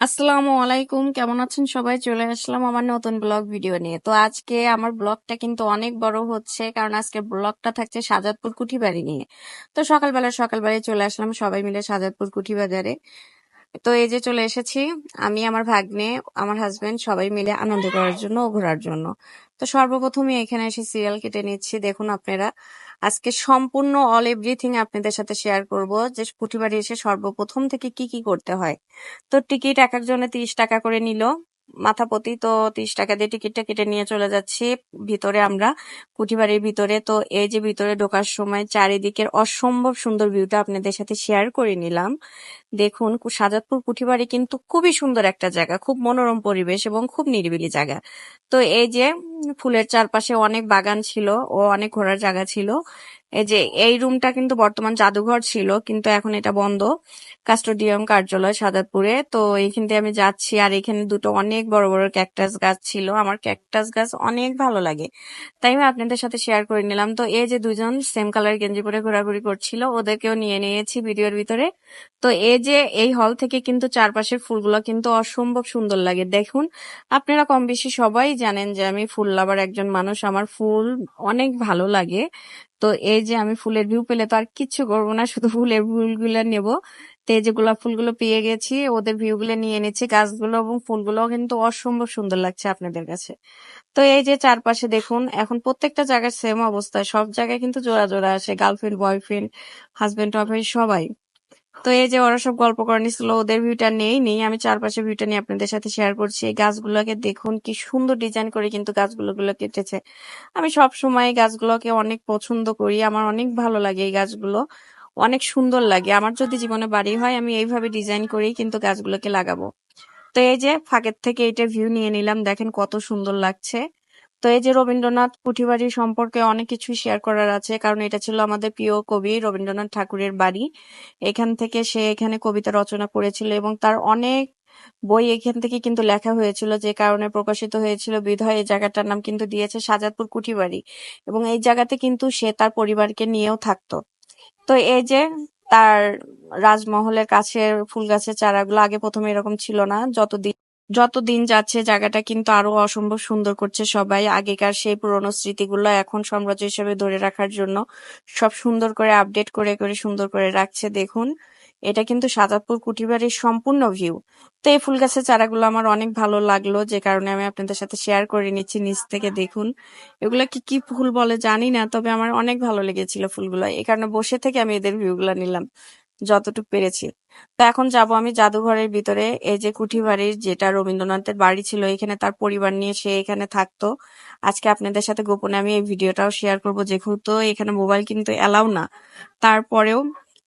আসসালামু আলাইকুম। কেমন আছেন সবাই? চলে আসলাম আমার নতুন ব্লগ ভিডিও নিয়ে। তো আজকে আমার ব্লগটা কিন্তু অনেক বড় হচ্ছে, কারণ আজকে ব্লগটা থাকছে সাজাদপুর কুঠিবাড়ি নিয়ে। তো সকালবেলা সকালবেলায় চলে আসলাম সবাই মিলে সাজাদপুর কুঠি বাজারে তো এই যে চলে এসেছি আমি, আমার ভাগ্নে, আমার হাজবেন্ড সবাই মিলে আনন্দ করার জন্য ও ঘোরার জন্য। তো সর্বপ্রথমে এখানে এসে সিরিয়াল কেটে নিচ্ছি, দেখুন আপনারা। আজকে সম্পূর্ণ অল এভরিথিং আপনাদের সাথে শেয়ার করব যে পুঁটিবাড়ি এসে সর্বপ্রথম থেকে কি কি করতে হয়। তো টিকিট এক একজনে তিরিশ টাকা করে নিল। মাথা প্রতি তো তিরিশ টাকা দিয়ে টিকিটটা কেটে নিয়ে চলে যাচ্ছি। ভিতরে আমরা কুঠিবাড়ির ভিতরে। তো এই যে ভিতরে ঢোকার সময় চারিদিকের অসম্ভব সুন্দর ভিউটা আপনাদের সাথে শেয়ার করে নিলাম। দেখুন সাজাদপুর কুঠিবাড়ি কিন্তু খুবই সুন্দর একটা জায়গা, খুব মনোরম পরিবেশ এবং খুব নিরিবিলি জায়গা। তো এই যে ফুলের চারপাশে অনেক বাগান ছিল ও অনেক ঘোরার জায়গা ছিল। এই যে, এই রুমটা কিন্তু বর্তমান জাদুঘর ছিল, কিন্তু এখন এটা বন্ধ। কাস্টোডিয়াম কার্যালয় সাদাতপুরে। তো এইখান থেকে আমি যাচ্ছি, আর এখানে দুটো অনেক বড় বড় ক্যাকটাস গাছ ছিল। আমার ক্যাকটাস গাছ অনেক ভালো লাগে। তাই আমি আপনাদের সাথে শেয়ার করে নিলাম। তো এই যে দুজন সেম কালার গেঞ্জি পরে ঘোরাঘুরি করছিল, ওদেরকেও নিয়ে নিয়েছি ভিডিওর ভিতরে। তো এই যে, এই হল থেকে কিন্তু চারপাশের ফুলগুলো কিন্তু অসম্ভব সুন্দর লাগে। দেখুন, আপনারা কম বেশি সবাই জানেন যে আমি ফুল লাভার একজন মানুষ। আমার ফুল অনেক ভালো লাগে। তো এই যে আমি ফুলের ভিউ পেলে তো আর কিচ্ছু করব না, শুধু ফুলের ভিউগুলো নেব। তো এই যে গোলাপ ফুলগুলো পেয়ে গেছি, ওদের ভিউ গুলো নিয়ে নিচ্ছি গাছগুলো এবং ফুলগুলো কিন্তু অসম্ভব সুন্দর লাগছে আপনাদের কাছে। তো এই যে চারপাশে দেখুন, এখন প্রত্যেকটা জায়গায় সেম অবস্থা, সব জায়গায় কিন্তু জোড়া জোড়া আসে গার্লফ্রেন্ড বয়ফ্রেন্ড হাজবেন্ড ওয়াইফ সবাই। তো এই যে ওরা সব গল্প করে নিছিল, ওদের ভিউটা নেই নেই। আমি চারপাশে ভিউটা নিয়ে আপনাদের সাথে শেয়ার করছি। এই গাছগুলোকে দেখুন, কি সুন্দর ডিজাইন করে কিন্তু গাছগুলো গুলো কেটেছে। আমি সব সময় গাছগুলোকে অনেক পছন্দ করি। আমার অনেক ভালো লাগে এই গাছগুলো। অনেক সুন্দর লাগে। আমার যদি জীবনে বাড়ি হয়, আমি এইভাবে ডিজাইন করেই কিন্তু গাছগুলোকে লাগাবো। তো এই যে, ফাঁকের থেকে এটা ভিউ নিয়ে নিলাম। দেখেন কত সুন্দর লাগছে। তো এই যে রবীন্দ্রনাথ পুঁথিবাড়ি সম্পর্কে অনেক কিছু শেয়ার করার আছে। কারণ এটা ছিল আমাদের প্রিয় কবি রবীন্দ্রনাথ ঠাকুরের বাড়ি। এখান থেকে সে এখানে কবিতা রচনা করেছিল এবং তার অনেক বই এখান থেকে কিন্তু লেখা হয়েছিল, যে কারণে প্রকাশিত হয়েছিল। বিধয় এই জায়গাটার নাম কিন্তু দিয়েছে সাজাদপুর কুঠিবাড়ি এবং এই জায়গাতে কিন্তু সে তার পরিবারকে নিয়েও থাকতো। তো এই যে তার রাজমহলের কাছে ফুল গাছের চারাগুলো আগে প্রথমে এরকম ছিল না, যতদিন যত দিন যাচ্ছে, জায়গাটা কিন্তু আরও অসম্ভব সুন্দর করছে সবাই। আগেকার সেই পুরনো স্মৃতিগুলো এখন সাম্রাজ্য হিসেবে ধরে রাখার জন্য সব সুন্দর করে আপডেট করে করে সুন্দর করে রাখছে। দেখুন, এটা কিন্তু সাজাদপুর কুটিবাড়ির সম্পূর্ণ ভিউ তো এই ফুল গাছের চারাগুলো আমার অনেক ভালো লাগল, যে কারণে আমি আপনাদের সাথে শেয়ার করে নিচ্ছি নিচ থেকে। দেখুন, এগুলো কি কি ফুল বলে জানি না, তবে আমার অনেক ভালো লেগেছিল ফুলগুলো। এই কারণে বসে থেকে আমি এদের ভিউগুলো নিলাম। যতটুকু পেরেছি। তো এখন যাব আমি জাদুঘরের ভিতরে। এই যে কুঠি বাড়ির যেটা রবীন্দ্রনাথের বাড়ি ছিল, এখানে তার পরিবার নিয়ে সে এখানে থাকতো। আজকে আপনাদের সাথে গোপনে আমি এই ভিডিওটাও শেয়ার করব। যেহেতু এখানে মোবাইল কিন্তু এলাও না, তারপরেও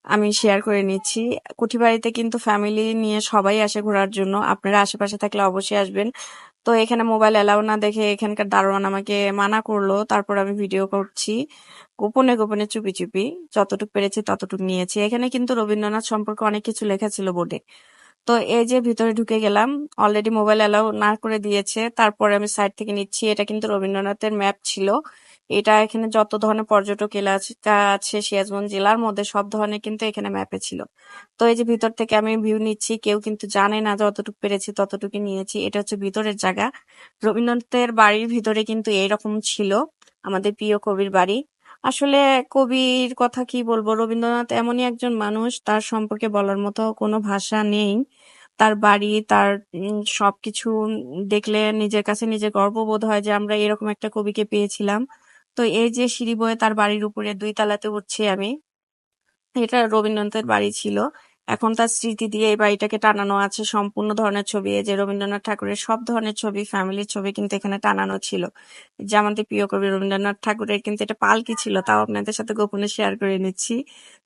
আমি শেয়ার করে নিচ্ছি। কুঠিবাড়িতে কিন্তু ফ্যামিলি নিয়ে সবাই আসে ঘোরার জন্য। আপনারা আশেপাশে থাকলে অবশ্যই আসবেন। তো এখানে মোবাইল এলাও না দেখে এখানকার দারোয়ান আমাকে মানা করল। তারপর আমি ভিডিও করছি। গোপনে গোপনে চুপি চুপি। যতটুকু পেরেছি ততটুকু নিয়েছি। এখানে কিন্তু রবীন্দ্রনাথ সম্পর্কে অনেক কিছু লেখা ছিল বোর্ডে। তো এই যে ভিতরে ঢুকে গেলাম অলরেডি মোবাইল অ্যালাউ না করে দিয়েছে। তারপরে আমি সাইড থেকে নিচ্ছি। এটা কিন্তু রবীন্দ্রনাথের ম্যাপ ছিল। এটা এখানে যত ধরনের পর্যটক এলাকা আছে সিরাজগঞ্জ জেলার মধ্যে সব ধরনের কিন্তু এখানে ম্যাপে ছিল। তো এই যে ভিতর থেকে আমি ভিউ নিচ্ছি, কেউ কিন্তু জানে না যতটুকু পেরেছি ততটুকু নিয়েছি। এটা হচ্ছে ভিতরের জায়গা। রবীন্দ্রনাথের বাড়ির ভিতরে কিন্তু এইরকম ছিল। আমাদের প্রিয় কবির বাড়ি। আসলে কবির কথা কি বলব? রবীন্দ্রনাথ এমনই একজন মানুষ, তার সম্পর্কে বলার মতো কোনো ভাষা নেই। তার বাড়ি, তার সবকিছু দেখলে নিজের কাছে নিজের গর্ববোধ হয় যে আমরা এরকম একটা কবিকে পেয়েছিলাম। তো এই যে সিঁড়ি বয়ে তার বাড়ির উপরে দুই তালাতে উঠছি আমি, এটা রবীন্দ্রনাথের বাড়ি ছিল। এখন তার স্মৃতি দিয়ে এই বাড়িটাকে টানানো আছে। সম্পূর্ণ ধরনের ছবি। এই যে রবীন্দ্রনাথ ঠাকুরের সব ধরনের ছবি, ফ্যামিলির ছবি কিন্তু এখানে টানানো ছিল। যে আমাদের প্রিয় কবি রবীন্দ্রনাথ ঠাকুরের কিন্তু এটা পালকি ছিল, তাও আপনাদের সাথে গোপনে শেয়ার করে নিচ্ছি।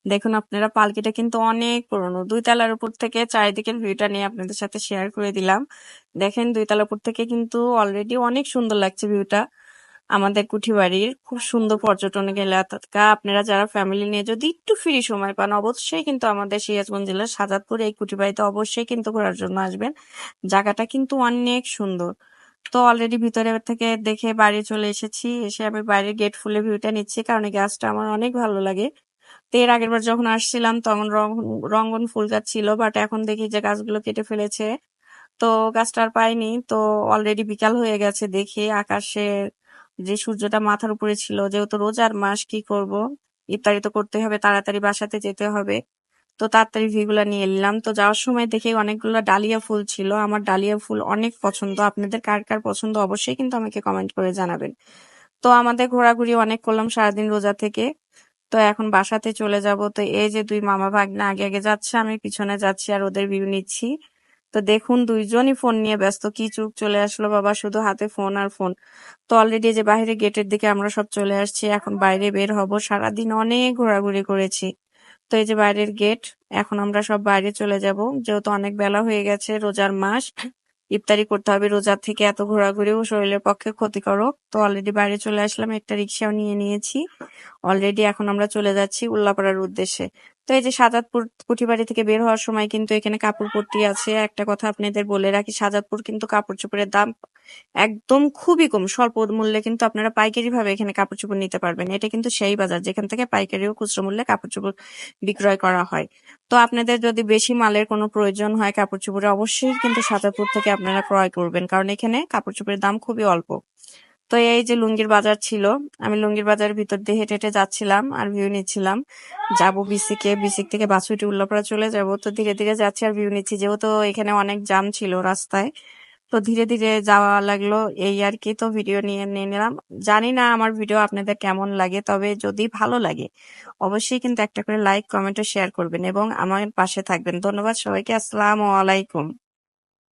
দেখুন, আপনারা পালকিটা কিন্তু অনেক পুরনো। দুই তালার উপর থেকে চারিদিকের ভিউটা নিয়ে আপনাদের সাথে শেয়ার করে দিলাম। দেখেন, দুই তালার উপর থেকে কিন্তু অলরেডি অনেক সুন্দর লাগছে ভিউটা আমাদের কুঠিবাড়ির খুব সুন্দর পর্যটন এলাকা আপনারা যারা ফ্যামিলি নিয়ে যদি একটু ফ্রি সময় পান, অবশ্যই কিন্তু আমাদের সিরাজগঞ্জ জেলার সাজাদপুর এই কুঠিবাড়িতে অবশ্যই কিন্তু ঘোরার জন্য আসবেন। জায়গাটা কিন্তু অনেক সুন্দর। তো অলরেডি ভিতরে থেকে দেখে বাড়ি চলে এসেছি। এসে আমি বাইরের গেট ফুলে ভিউটা নিচ্ছি কারণ এই গাছটা আমার অনেক ভালো লাগে। তো এর আগের বার যখন আসছিলাম তখন রঙ্গন ফুল গাছ ছিল বাট এখন দেখি যে গাছগুলো কেটে ফেলেছে। তো গাছটা আর পাইনি। তো অলরেডি বিকাল হয়ে গেছে দেখে আকাশে যে সূর্যটা মাথার উপরে ছিল, যেহেতু রোজার মাস, কি করব? ইফতারি তো করতে হবে, তাড়াতাড়ি বাসাতে যেতে হবে। তো তাড়াতাড়ি ভিগুলা নিয়ে এলাম তো যাওয়ার সময় দেখে অনেকগুলো ডালিয়া ফুল ছিল। আমার ডালিয়া ফুল অনেক পছন্দ। আপনাদের কার কার পছন্দ অবশ্যই কিন্তু আমাকে কমেন্ট করে জানাবেন। তো আমাদের ঘোরাঘুরি অনেক করলাম সারাদিন রোজা থেকে। তো এখন বাসাতে চলে যাব। তো এই যে দুই মামা ভাগ্না আগে আগে যাচ্ছে, আমি পিছনে যাচ্ছি আর ওদের ভিউ নিচ্ছি। তো দেখুন, দুইজনই ফোন নিয়ে ব্যস্ত। কি চুপ চলে আসলো বাবা, শুধু হাতে ফোন আর ফোন তো অলরেডি যে বাইরে গেটের দিকে আমরা সব চলে আসছি, এখন বাইরে বের হব। সারাদিন অনেক ঘোরাঘুরি করেছি। তো এই যে বাইরের গেট এখন আমরা সব বাইরে চলে যাব। যেহেতু অনেক বেলা হয়ে গেছে, রোজার মাস, ইফতারি করতে হবে। রোজার থেকে এত ঘোরাঘুরিও শরীরের পক্ষে ক্ষতিকারক। তো অলরেডি বাইরে চলে আসলাম, একটা রিক্সাও নিয়ে নিয়েছি। অলরেডি এখন আমরা চলে যাচ্ছি উল্লাপাড়ার উদ্দেশ্যে। তো এই যে সাজাদপুর কুঠিবাড়ি থেকে বের হওয়ার সময় কিন্তু এখানে কাপড় পট্টি আছে। একটা কথা আপনাদের বলে রাখি, সাজাদপুর কিন্তু কাপড় চোপড়ের দাম একদম খুবই কম। স্বল্প মূল্যে কিন্তু আপনারা পাইকারি ভাবে এখানে কাপড় চোপড় নিতে পারবেন। এটা কিন্তু সেই বাজার যেখান থেকে পাইকারি ও খুচরো মূল্যে কাপড় চোপড় বিক্রয় করা হয়। তো আপনাদের যদি বেশি মালের কোনো প্রয়োজন হয় কাপড় চোপড়ে, অবশ্যই কিন্তু সাজাদপুর থেকে আপনারা ক্রয় করবেন, কারণ এখানে কাপড় চোপড়ের দাম খুবই অল্প। তো এই যে লুঙ্গির বাজার ছিল, আমি লুঙ্গির বাজারের ভিতর দিয়ে হেঁটে হেঁটে যাচ্ছিলাম আর ভিউ নিচ্ছিলাম। যাব বিসিকে বিসিক থেকে বাসুইটি উল্লাপাড়া চলে যাব। তো ধীরে ধীরে যাচ্ছি আর ভিউ নিচ্ছি, যেহেতু এখানে অনেক জাম ছিল রাস্তায়। তো ধীরে ধীরে যাওয়া লাগল এই আর কি। তো ভিডিও নিয়ে নিয়ে নিলাম। জানি না আমার ভিডিও আপনাদের কেমন লাগে, তবে যদি ভালো লাগে, অবশ্যই কিন্তু একটা করে লাইক কমেন্ট ও শেয়ার করবেন এবং আমার পাশে থাকবেন। ধন্যবাদ সবাইকে, আসসালামু আলাইকুম।